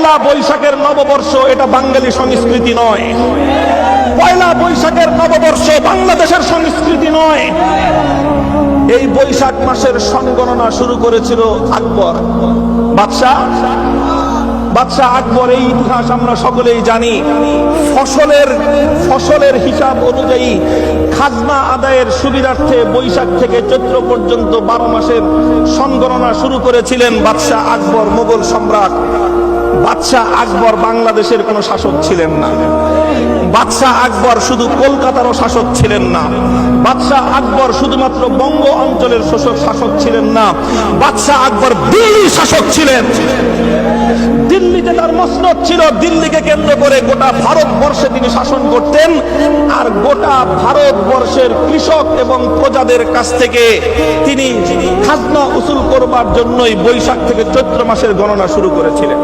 পয়লা বৈশাখের নববর্ষ এটা বাঙালি সংস্কৃতি নয়। পয়লা বৈশাখের নববর্ষ বাংলাদেশের সংস্কৃতি নয়। এই বৈশাখ মাসের সংগণনা শুরু করেছিল আকবর। বাদশাহ বাদশাহ আকবর এই ইতিহাস আমরা সকলেই জানি। ফসলের ফসলের হিসাব অনুযায়ী খাজনা আদায়ের সুবিধার্থে বৈশাখ থেকে চৈত্র পর্যন্ত বারো মাসের সংগণনা শুরু করেছিলেন বাদশাহ আকবর মোগল সম্রাট। বাদশাহ আকবর বাংলাদেশের কোনো শাসক ছিলেন না। বাদশাহ আকবর শুধু কলকাতারও শাসক ছিলেন না। বাদশাহ আকবর শুধুমাত্র বঙ্গ অঞ্চলের শাসক শাসক ছিলেন না। বাদশাহ আকবর দিল্লি শাসক ছিলেন। দিল্লিতে তার মসনদ ছিল, দিল্লিকে কেন্দ্র করে গোটা ভারতবর্ষে তিনি শাসন করতেন আর গোটা ভারতবর্ষের কৃষক এবং প্রজাদের কাছ থেকে তিনি খাজনা উসুল করবার জন্যই বৈশাখ থেকে চৈত্র মাসের গণনা শুরু করেছিলেন।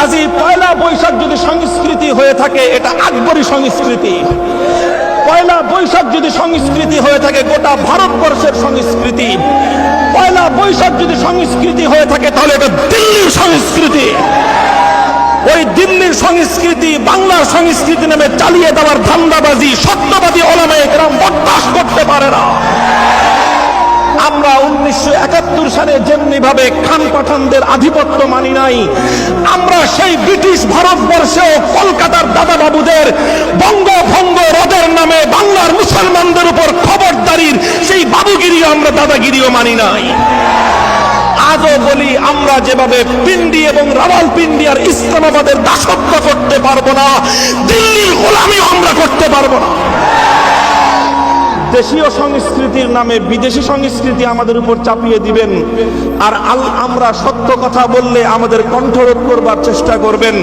কাজী পয়লা বৈশাখ যদি সংস্কৃতি হয়ে থাকে, এটা আকবরী সংস্কৃতি। পয়লা বৈশাখ যদি সংস্কৃতি হয়ে থাকে, গোটা ভারতবর্ষের সংস্কৃতি। পয়লা বৈশাখ যদি সংস্কৃতি হয়ে থাকে, তাহলে এটা দিল্লির সংস্কৃতি। ওই দিল্লির সংস্কৃতি বাংলার সংস্কৃতি নামে চালিয়ে দেওয়ার ধান্দাবাজি, সত্যবাদী সালে যেমনি ভাবে খান পাঠানদের আধিপত্য মানি নাই। আমরা সেই ব্রিটিশ ভারতবর্ষেও কলকাতার দাদা বাবুদের বঙ্গভঙ্গ রদের নামে বাংলার মুসলমানদের উপর খবরদারির সেই বাবুগিরিও আমরা দাদাগিরিও মানি নাই। আজও বলি, আমরা যেভাবে পিন্ডি এবং রাওয়াল পিন্ডি আর ইসলামাবাদের দাসত্ব করতে পারব না, দিল্লির গোলামিও আমরা করতে পারব না। দেশীয় সংস্কৃতির নামে বিদেশি সংস্কৃতি আমাদের উপর চাপিয়ে দিবেন। আর আল আমরা সত্য কথা বললে আমাদের কণ্ঠরোধ করবার চেষ্টা করবেন।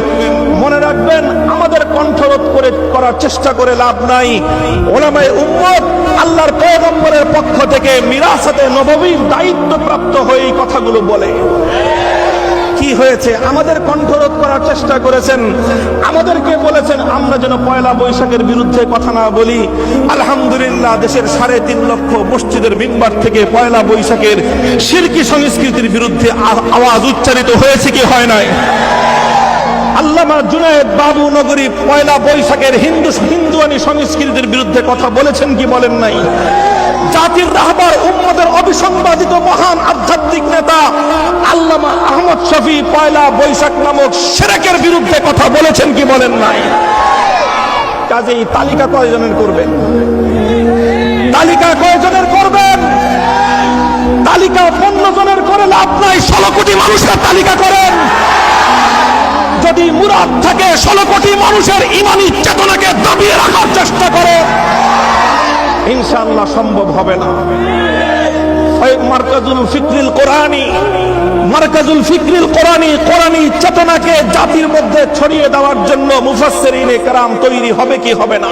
মনে রাখবেন, আমাদের কণ্ঠরোধ করে করার চেষ্টা করে লাভ নাই। ওলামায় উম্মত, আল্লাহর পয়গম্বরের পক্ষ থেকে মিরাসাতে নববীর দায়িত্ব প্রাপ্ত হয়ে এই কথাগুলো বলে। কি হয়েছে? আমাদের কণ্ঠরোধ করার চেষ্টা করেছেন। আমাদেরকে বলেছেন, আমরা যেন পয়লা বৈশাখের বিরুদ্ধে কথা না বলি। আলহামদুলিল্লাহ, দেশের সাড়ে তিন লক্ষ মসজিদের মিম্বার থেকে পয়লা বৈশাখের শিরকি সংস্কৃতির বিরুদ্ধে আওয়াজ উচ্চারিত হয়েছে কি হয় নাই? আল্লামা জুনায়েদ বাবু নগরী পয়লা বৈশাখের হিন্দু হিন্দুয়ানি সংস্কৃতির বিরুদ্ধে কথা বলেছেন কি বলেন নাই? জাতির রাহবার উম্মদের অবিসংবাদিত মহান আধ্যাত্মিক নেতা আল্লামা আহমদ শফি পয়লা বৈশাখ নামক সেরেকের বিরুদ্ধে কথা বলেছেন কি বলেন নাই? কাজেই তালিকা কয়জনের করবেন? তালিকা কয়জনের করবেন? তালিকা পনেরো জনের করে লাভ নাই, ষোলো কোটি মানুষের তালিকা করেন। যদি মুরাদ থাকে, ষোলো কোটি মানুষের ইমানি চেতনাকে দাবিয়ে রাখার চেষ্টা করে, ইনশাআল্লাহ সম্ভব হবে না। চেতনাকে জাতির মধ্যে ছড়িয়ে দেওয়ার জন্য তৈরি হবে কি হবে না?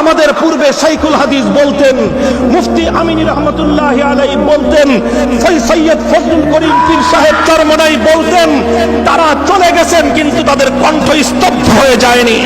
আমাদের পূর্বে শাইখুল হাদিস বলতেন, মুফতি আমিনী রহমতুল্লাহ আলাই বলতেন সৈয়দ করিম পীর সাহেব চরমনাই বলতেন, তারা চলে গেছেন কিন্তু তাদের কণ্ঠ স্তব্ধ হয়ে যায়নি।